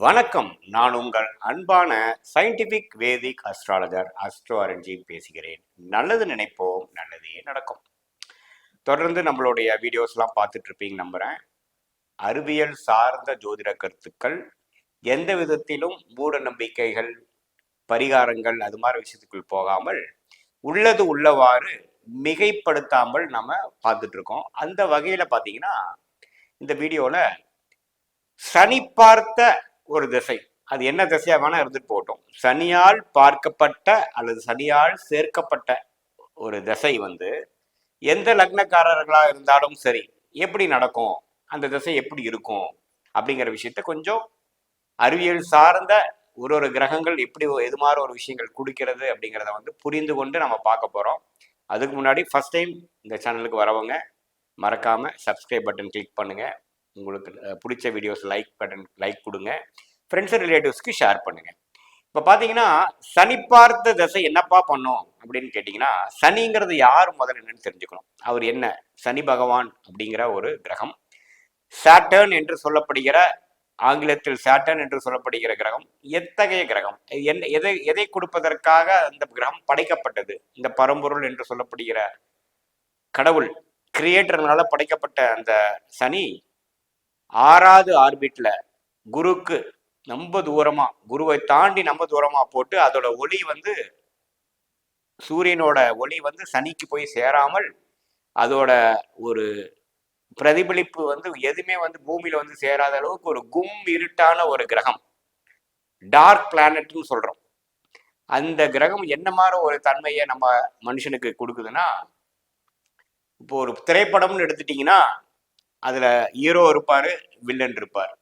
வணக்கம். நான் உங்கள் அன்பான scientific Vedic astrologer astro Aranji பேசுகிறேன். நல்லது நினைப்போம் நல்லதே நடக்கும். தொடர்ந்து நம்மளுடைய வீடியோஸ்லாம் பார்த்துட்டு இருப்பீங்க நம்புகிறேன் அறிவியல் சார்ந்த ஜோதிட கருத்துக்கள் எந்த விதத்திலும் மூட நம்பிக்கைகள் பரிகாரங்கள் அது மாதிரி விஷயத்துக்குள் போகாமல் உள்ளது உள்ளவாறு மிகைப்படுத்தாமல் நம்ம பார்த்துட்டு இருக்கோம் அந்த வகையில் பார்த்தீங்கன்னா இந்த வீடியோவில் சனி பார்த்த ஒரு திசை. அது என்ன திசையா வேணா இருந்துட்டு போகட்டும். சனியால் பார்க்கப்பட்ட அல்லது சனியால் சேர்க்கப்பட்ட ஒரு திசை வந்து எந்த லக்னக்காரர்களா இருந்தாலும் சரி எப்படி நடக்கும் அந்த திசை எப்படி இருக்கும் அப்படிங்கிற விஷயத்த கொஞ்சம் அறிவியல் சார்ந்த ஒரு ஒரு கிரகங்கள் எப்படி எது மாதிரி ஒரு விஷயங்கள் கொடுக்கிறது அப்படிங்கிறத வந்து புரிந்து கொண்டு நம்ம பார்க்க போகிறோம் அதுக்கு முன்னாடி ஃபஸ்ட் டைம் இந்த சேனலுக்கு வரவங்க மறக்காமல் சப்ஸ்கிரைப் பட்டன் கிளிக் பண்ணுங்கள் உங்களுக்கு பிடிச்ச வீடியோஸ் லைக் பட்டன் லைக் கொடுங்க. ஃப்ரெண்ட்ஸ் ரிலேட்டிவ்ஸ்க்கு ஷேர் பண்ணுங்க. இப்போ பார்த்தீங்கன்னா சனி பார்த்த தசை என்னப்பா பண்ணும் அப்படின்னு கேட்டிங்கன்னா சனிங்கிறது யார் முதல்ல என்னன்னு தெரிஞ்சுக்கணும். அவர் என்ன? சனி பகவான் அப்படிங்கிற ஒரு கிரகம். சாட்டர்ன் என்று சொல்லப்படுகிற ஆங்கிலத்தில் சாட்டர்ன் என்று சொல்லப்படுகிற கிரகம் எத்தகைய கிரகம்? என்ன எதை எதை கொடுப்பதற்காக அந்த கிரகம் படைக்கப்பட்டது? இந்த பரம்பொருள் என்று சொல்லப்படுகிற கடவுள் கிரியேட்டர்னால படைக்கப்பட்ட அந்த சனி ஆறாவது ஆர்பிட்ல குருக்கு ரொம்ப தூரமா குருவை தாண்டி நம்ம தூரமா போட்டு அதோட ஒளி வந்து சூரியனோட ஒளி வந்து சனிக்கு போய் சேராமல் அதோட ஒரு பிரதிபலிப்பு வந்து எதுவுமே வந்து பூமியில வந்து சேராத அளவுக்கு ஒரு கும் இருட்டான ஒரு கிரகம். டார்க் பிளானட்னு சொல்றோம். அந்த கிரகம் என்ன மாதிரி ஒரு தன்மையை நம்ம மனுஷனுக்கு கொடுக்குதுன்னா இப்போ ஒரு திரைப்படம்னு எடுத்துட்டீங்கன்னா அதுல ஹீரோ இருப்பாரு வில்லன் இருப்பார்.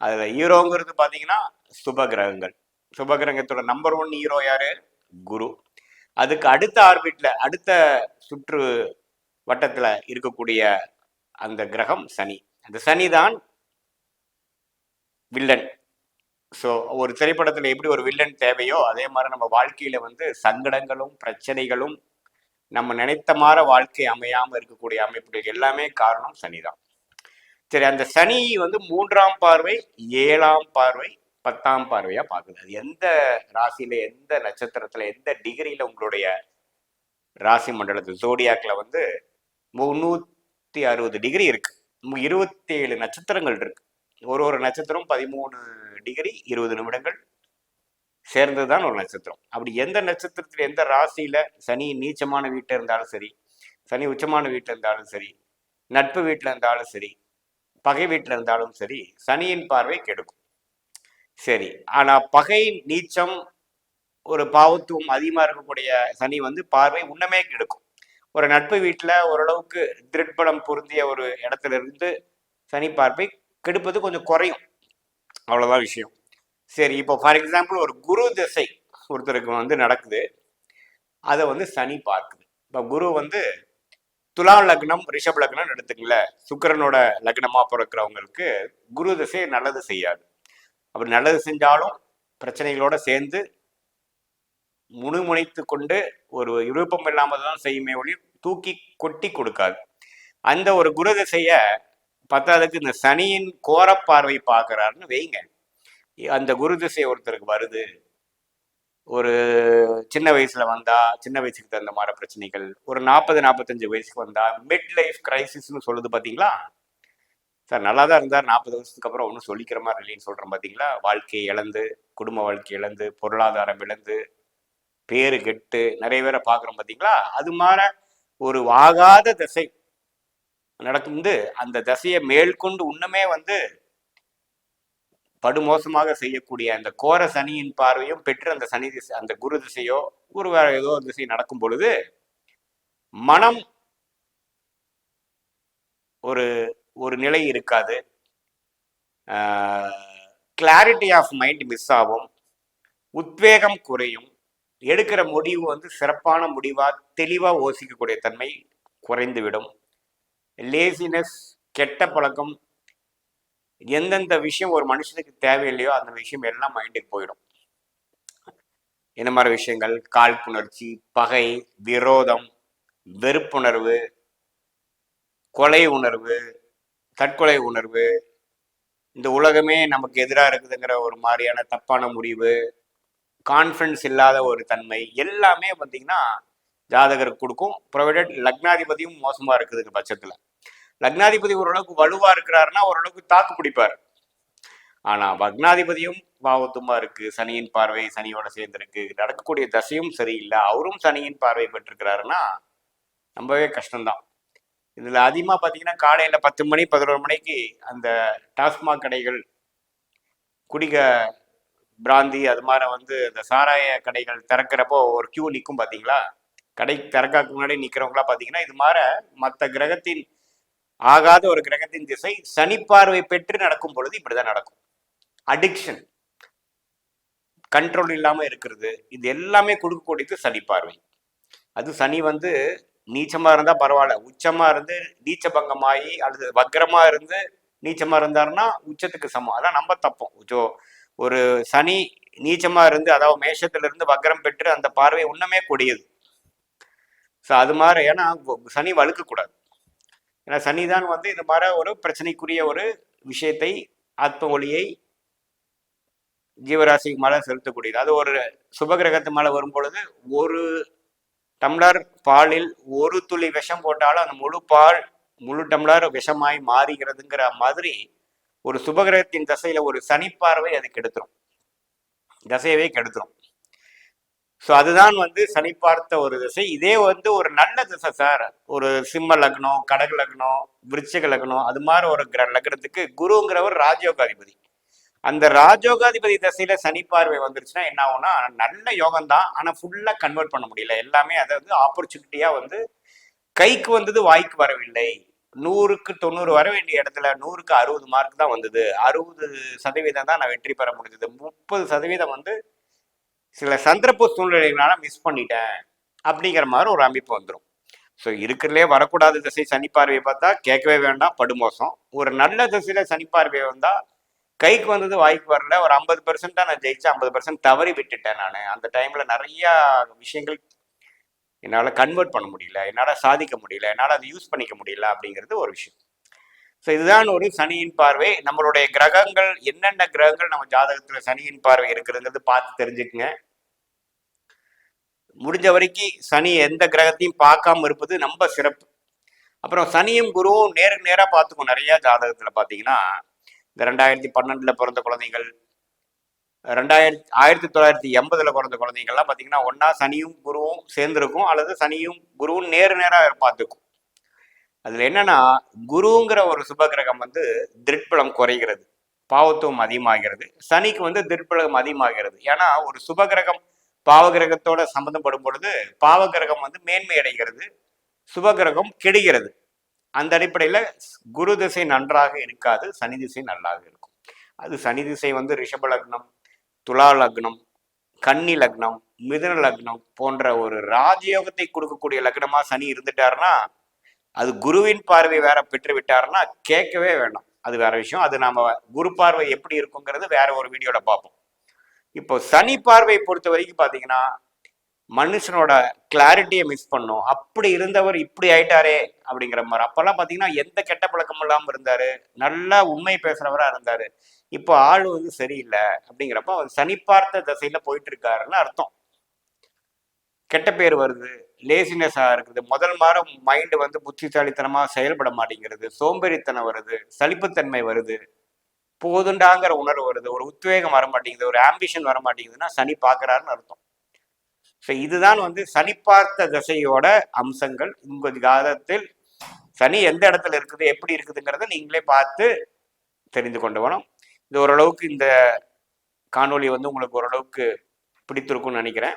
அதுல ஹீரோங்கிறது பாத்தீங்கன்னா சுப கிரகங்கள் சுப கிரகத்தோட நம்பர் ஒன் ஹீரோ யாரு? குரு. அதுக்கு அடுத்த ஆர்பிட்ல அடுத்த சுற்று வட்டத்துல இருக்கக்கூடிய அந்த கிரகம் சனி. அந்த சனி தான் வில்லன். ஸோ ஒரு திரைப்படத்தில் எப்படி ஒரு வில்லன் தேவையோ அதே மாதிரி நம்ம வாழ்க்கையில வந்து சங்கடங்களும் பிரச்சனைகளும் நம்ம நினைத்த மாதிரி வாழ்க்கை அமையாமல் இருக்கக்கூடிய அமைப்புகள் எல்லாமே காரணம் சனிதான். சரி அந்த சனி வந்து மூன்றாம் பார்வை ஏழாம் பார்வை பத்தாம் பார்வையா பார்க்குது. அது எந்த ராசியில எந்த நட்சத்திரத்துல எந்த டிகிரியில உங்களுடைய ராசி மண்டலத்தில் ஜோடியாக்கில் வந்து முந்நூற்றி அறுபது டிகிரி இருக்கு. இருபத்தி ஏழு நட்சத்திரங்கள் இருக்கு. ஒரு ஒரு நட்சத்திரம் பதிமூணு டிகிரி இருபது நிமிடங்கள் சேர்ந்ததுதான் ஒரு நட்சத்திரம். அப்படி எந்த நட்சத்திரத்தில் எந்த ராசியில சனி நீச்சமான வீட்டில் இருந்தாலும் சரி சனி உச்சமான வீட்டில் இருந்தாலும் சரி நட்பு வீட்டில் இருந்தாலும் சரி பகை வீட்டில் இருந்தாலும் சரி சனியின் பார்வை கெடுக்கும். சரி ஆனால் பகை நீச்சம் ஒரு பாவத்துவம் அதிகமாக இருக்கக்கூடிய சனி வந்து பார்வை உன்னமே கெடுக்கும். ஒரு நட்பு வீட்டில் ஓரளவுக்கு திருட்படம் பொருந்திய ஒரு இடத்துல இருந்து சனி பார்வை கெடுப்பது கொஞ்சம் குறையும். அவ்வளோதான் விஷயம். சரி இப்போ ஃபார் எக்ஸாம்பிள் ஒரு குரு திசை ஒருத்தருக்கு வந்து நடக்குது. அதை வந்து சனி பார்க்குது. இப்போ குரு வந்து துலா லக்னம் ரிஷப் லக்னம் எடுத்துக்கல சுக்கிரனோட லக்னமா பிறக்கிறவங்களுக்கு குரு திசை நல்லது செய்யாது. அப்படி நல்லது செஞ்சாலும் பிரச்சனைகளோட சேர்ந்து முணுமுனைத்து கொண்டு ஒரு விருப்பம் இல்லாமல் தான் செய்யுமே ஒளி தூக்கி கொட்டி கொடுக்காது. அந்த ஒரு குரு திசைய பத்தாவதுக்கு இந்த சனியின் கோரப்பார்வை பார்க்கறாருன்னு வைங்க. அந்த குரு திசை ஒருத்தருக்கு வருது. ஒரு சின்ன வயசுல வந்தா சின்ன வயசுக்கு தகுந்த மாதிரி பிரச்சனைகள் ஒரு நாற்பது நாற்பத்தஞ்சு வயசுக்கு வந்தா மிட் லைஃப் கிரைசிஸ்னு சொல்லுது பாத்தீங்களா? சார் நல்லா தான் இருந்தார். நாற்பது வருஷத்துக்கு அப்புறம் ஒன்றும் சொல்லிக்கிற மாதிரி இல்லைன்னு சொல்கிறேன் பார்த்தீங்களா வாழ்க்கையை இழந்து குடும்ப வாழ்க்கை இழந்து பொருளாதாரம் இழந்து பேரு கெட்டு நிறைய பேரை பார்க்குறோம் பார்த்தீங்களா அது மாதிரி ஒரு ஆகாத திசை நடக்குது அந்த திசையை மேற்கொண்டு இன்னுமே வந்து படுமோசமாக செய்யக்கூடிய அந்த கோர சனியின் பார்வையும் பெற்று அந்த சனி திசை அந்த குரு திசையோ ஒரு வேற ஏதோ திசை நடக்கும் பொழுது மனம் ஒரு ஒரு நிலை இருக்காது. கிளாரிட்டி ஆஃப் மைண்ட் மிஸ் ஆகும். உத்வேகம் குறையும். எடுக்கிற முடிவு வந்து சிறப்பான முடிவா தெளிவா யோசிக்கக்கூடிய தன்மை குறைந்துவிடும். லேசினஸ் கெட்ட பழக்கம் எந்தெந்த விஷயம் ஒரு மனுஷனுக்கு தேவையில்லையோ அந்த விஷயம் எல்லாம் மைண்டுக்கு போயிடும். இந்த மாதிரி விஷயங்கள்? காழ்ப்புணர்ச்சி பகை விரோதம் வெறுப்புணர்வு கொலை உணர்வு தற்கொலை உணர்வு இந்த உலகமே நமக்கு எதிராக இருக்குதுங்கிற ஒரு மாதிரியான தப்பான முடிவு கான்ஃபிடன்ஸ் இல்லாத ஒரு தன்மை எல்லாமே பார்த்தீங்கன்னா ஜாதகருக்கு கொடுக்கும். ப்ரொவைடட் லக்னாதிபதியும் மோசமாக இருக்குதுங்க பட்சத்தில். லக்னாதிபதி ஓரளவுக்கு வலுவா இருக்கிறாருன்னா ஓரளவுக்கு தாக்கு பிடிப்பார். ஆனா லக்னாதிபதியும் பாவத்துமா இருக்கு சனியின் பார்வை சனியோட சேர்ந்திருக்கு. நடக்கக்கூடிய தசையும் சரியில்லை. அவரும் சனியின் பார்வை பெற்றிருக்கிறாருன்னா ரொம்பவே கஷ்டம்தான். இதுல அதிகமா பாத்தீங்கன்னா காலையில பத்து மணி பதினோரு மணிக்கு அந்த டாஸ்மாக் கடைகள் குடிக பிராந்தி அது மாதிரி வந்து இந்த சாராய கடைகள் திறக்கிறப்போ ஒரு கியூ நிற்கும் பார்த்தீங்களா கடை திறக்காக்கு முன்னாடி நிற்கிறவங்களா பார்த்தீங்கன்னா இது மாதிரி மற்ற கிரகத்தின் ஆகாத ஒரு கிரகத்தின் திசை சனி பார்வை பெற்று நடக்கும் பொழுது இப்படிதான் நடக்கும். அடிக்ஷன் கண்ட்ரோல் இல்லாம இருக்கிறது. இது எல்லாமே கொடுக்கக்கூடியது சனி பார்வை. அது சனி வந்து நீச்சமா இருந்தா பரவாயில்ல. உச்சமா இருந்து நீச்ச பங்கமாகி அல்லது வக்கரமா இருந்து நீச்சமா இருந்தாருன்னா உச்சத்துக்கு சமம். அதான் நம்ம தப்போம். ஜோ ஒரு சனி நீச்சமா இருந்து அதாவது மேஷத்துல இருந்து வக்கரம் பெற்று அந்த பார்வை உன்னமே கொடியது. ஸோ அது மாதிரி ஏன்னா சனி வழுக்கக்கூடாது ஏன்னா சனிதான் வந்து இந்த மாதிரி ஒரு பிரச்சனைக்குரிய ஒரு விஷயத்தை ஆத்ம ஒளியை ஜீவராசிக்கு மேலே செலுத்தக்கூடியது. அது ஒரு சுபகிரகத்து மேலே வரும் பொழுது ஒரு டம்ளர் பாலில் ஒரு துளி விஷம் போட்டாலும் அந்த முழு பால் முழு டம்ளர் விஷமாய் மாறுகிறதுங்கிற மாதிரி ஒரு சுபகிரகத்தின் தசையில ஒரு சனிப்பார்வை அது கெடுத்துரும் தசையவே கெடுத்துரும். ஸோ அதுதான் வந்து சனி பார்த்த ஒரு திசை. இதே வந்து ஒரு நல்ல திசை சார். ஒரு சிம்ம லக்னம் கடக லக்னம் விருச்சிக லக்னம் அது மாதிரி ஒரு கிர லக்னத்துக்கு குருங்கிறவர் ராஜயோகாதிபதி. அந்த ராஜயோகாதிபதி திசையில சனி பார்வை வந்துருச்சுன்னா என்ன ஆகும்னா நல்ல யோகம் தான். ஆனால் ஃபுல்லாக கன்வெர்ட் பண்ண முடியல. எல்லாமே அதை வந்து ஆப்பர்ச்சுனிட்டியாக வந்து கைக்கு வந்தது வாய்க்கு வரவில்லை. நூறுக்கு தொண்ணூறு வர வேண்டிய இடத்துல நூறுக்கு அறுபது மார்க் தான் வந்தது. அறுபது சதவீதம் தான் நான் வெற்றி பெற முடிஞ்சது. முப்பது சதவீதம் வந்து சில சந்தர்ப்ப சூழ்நிலைகளால மிஸ் பண்ணிட்டேன் அப்படிங்கிற மாதிரி ஒரு அமைப்பு வந்துடும் ஸோ இருக்கிறதுலே வரக்கூடாத திசை சனி பார்வையை பார்த்தா கேட்கவே வேண்டாம் படுமோசம் ஒரு நல்ல திசையில சனி பார்வை வந்தா கைக்கு வந்தது வாய்க்கு வரல ஒரு ஐம்பது பெர்சென்ட் நான் ஜெயிச்சு ஐம்பது பெர்சென்ட் தவறி விட்டுட்டேன் நான். அந்த டைம்ல நிறைய விஷயங்கள் என்னால் கன்வெர்ட் பண்ண முடியல என்னால் சாதிக்க முடியல என்னால் அதை யூஸ் பண்ணிக்க முடியல அப்படிங்கிறது ஒரு விஷயம். ஸோ இதுதான் ஒரு சனியின் பார்வை. நம்மளுடைய கிரகங்கள் என்னென்ன கிரகங்கள் நம்ம ஜாதகத்துல சனியின் பார்வை இருக்குதுங்கிறது பார்த்து தெரிஞ்சுக்குங்க. முடிஞ்ச வரைக்கும் சனி எந்த கிரகத்தையும் பார்க்காம இருப்பது ரொம்ப சிறப்பு. அப்புறம் சனியும் குருவும் நேருக்கு நேராக பார்த்துக்கும். நிறையா ஜாதகத்தில் பார்த்தீங்கன்னா இந்த ரெண்டாயிரத்தி பன்னெண்டில் பிறந்த குழந்தைகள் ரெண்டாயிரத்தி ஆயிரத்தி தொள்ளாயிரத்தி எண்பதில் பிறந்த குழந்தைங்கள்லாம் பார்த்தீங்கன்னா ஒன்றா சனியும் குருவும் சேர்ந்துருக்கும். அல்லது சனியும் குருவும் நேரு நேராக பார்த்துக்கும். அதுல என்னன்னா குருங்கிற ஒரு சுபகிரகம் வந்து திருட்பலம் குறைகிறது. பாவத்துவம் அதிகமாகிறது. சனிக்கு வந்து திருட்பலம் அதிகமாகிறது. ஏன்னா ஒரு சுபகிரகம் பாவகிரகத்தோட சம்மந்தப்படும் பொழுது பாவகிரகம் வந்து மேன்மை அடைகிறது சுபகிரகம் கெடுகிறது. அந்த அடிப்படையில் குரு திசை நன்றாக இருக்காது சனி திசை நல்லாக இருக்கும். அது சனி திசை வந்து ரிஷப லக்னம் துலா லக்னம் கன்னி லக்னம் மிதுன லக்னம் போன்ற ஒரு ராஜயோகத்தை கொடுக்கக்கூடிய லக்னமா சனி இருந்துட்டாருன்னா அது குருவின் பார்வை வேற பெற்று விட்டாருன்னா கேட்கவே வேண்டாம். அது வேற விஷயம். அது நாம குரு பார்வை எப்படி இருக்குங்கிறது வேற ஒரு வீடியோல பார்ப்போம். இப்போ சனி பார்வை பொறுத்த வரைக்கும் பாத்தீங்கன்னா மனுஷனோட கிளாரிட்டியை மிஸ் பண்ணும். அப்படி இருந்தவர் இப்படி ஆயிட்டாரே அப்படிங்கிற மாதிரி. அப்பெல்லாம் பாத்தீங்கன்னா எந்த கெட்ட பழக்கம் இல்லாம இருந்தாரு. நல்லா உண்மை பேசுறவரா இருந்தாரு. இப்போ ஆள் வந்து சரியில்லை அப்படிங்கிறப்ப அவர் சனி பார்த்த திசையில போயிட்டு இருக்காருன்னு அர்த்தம். கெட்ட பேர் வருது. லேசினஸாக இருக்குது. முதல் மாதம் மைண்டு வந்து புத்திசாலித்தனமாக செயல்பட மாட்டேங்கிறது. சோம்பேறித்தனம் வருது. சலிப்புத்தன்மை வருது. போதுண்டாங்கிற உணர்வு வருது. ஒரு உத்வேகம் வர மாட்டேங்குது ஒரு ஆம்பிஷன் வர மாட்டேங்குதுன்னா சனி பார்க்கறாருன்னு அர்த்தம். ஸோ இதுதான் வந்து சனி பார்த்த திசையோட அம்சங்கள். உங்க காதத்தில் சனி எந்த இடத்துல இருக்குது எப்படி இருக்குதுங்கிறத நீங்களே பார்த்து தெரிந்து கொண்டு வரணும். இது ஓரளவுக்கு இந்த காணொலி வந்து உங்களுக்கு ஓரளவுக்கு பிடித்திருக்கும்னு நினைக்கிறேன்.